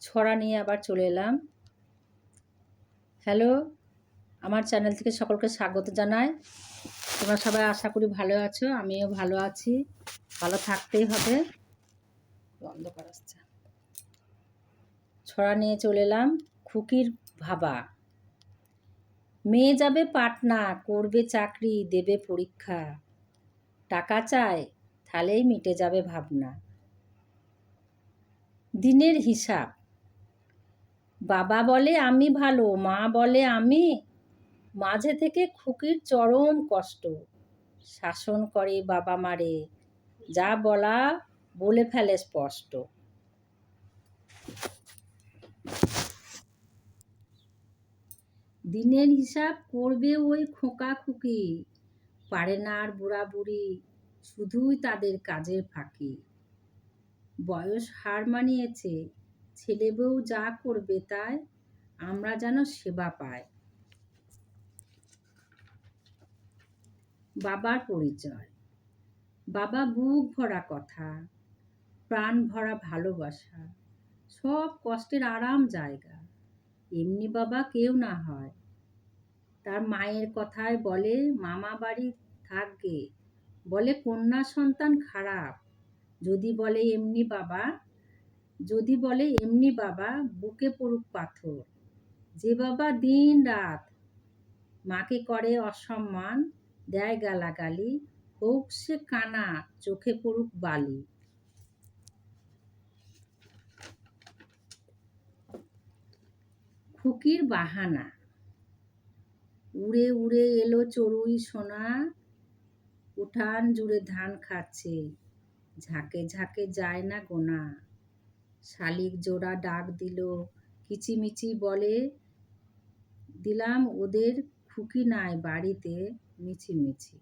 ছড়া নিয়ে আবার চলে এলাম। হ্যালো আমার চ্যানেল থেকে সকলকে স্বাগত জানাই। তোমরা সবাই আশা করি ভালো আছো, আমিও ভালো আছি। ভালো থাকতেই হবে। অন্ধকার আসছে। ছড়া নিয়ে চলে এলাম, খুকির ভাবা। মেয়ে যাবে পাটনা, করবে চাকরি, দেবে পরীক্ষা। টাকা চায় তাহলেই মিটে যাবে ভাবনা। দিনের হিসাব। বাবা বলে, আমি ভালো, মা বলে, আমি মাঝে থেকে খুকির চরম কষ্ট। শাসন করে বাবা মারে, যা বলা বলে ফেলে স্পষ্ট। দিনের হিসাব করবে ওই খোকা খুকি, পারে না আর বুড়া বুড়ি, শুধুই তাদের কাজের ফাঁকি। বয়স হার মানিয়েছে ছেলে বউ যা করবে তাই আমরা যেন সেবা পাই। বাবার পরিচয়। বাবা বুক ভরা কথা, প্রাণ ভরা ভালোবাসা, সব কষ্টের আরাম জায়গা। এমনি বাবা কেউ না হয়। তার মায়ের কথায় বলে, মামা বাড়ি থাকবে। বলে কন্যা সন্তান খারাপ। যদি বলে এমনি বাবা যদি বলে, এমনি বাবা, বুকে পড়ুক পাথর। যে বাবা দিন রাত মাকে করে অসম্মান, দেয় গালাগালি, হোক সে কানা চোখে পড়ুক বালি। খুকির বাহানা। উড়ে উড়ে এলো চড়ুই সোনা, উঠান জুড়ে ধান খাচ্ছে, ঝাঁকে ঝাঁকে যায় না গোনা। শালিক জোড়া ডাক দিল কিচিমিচি বলে দিলাম ওদের খুকি নাই বাড়িতে মিছিমিছি।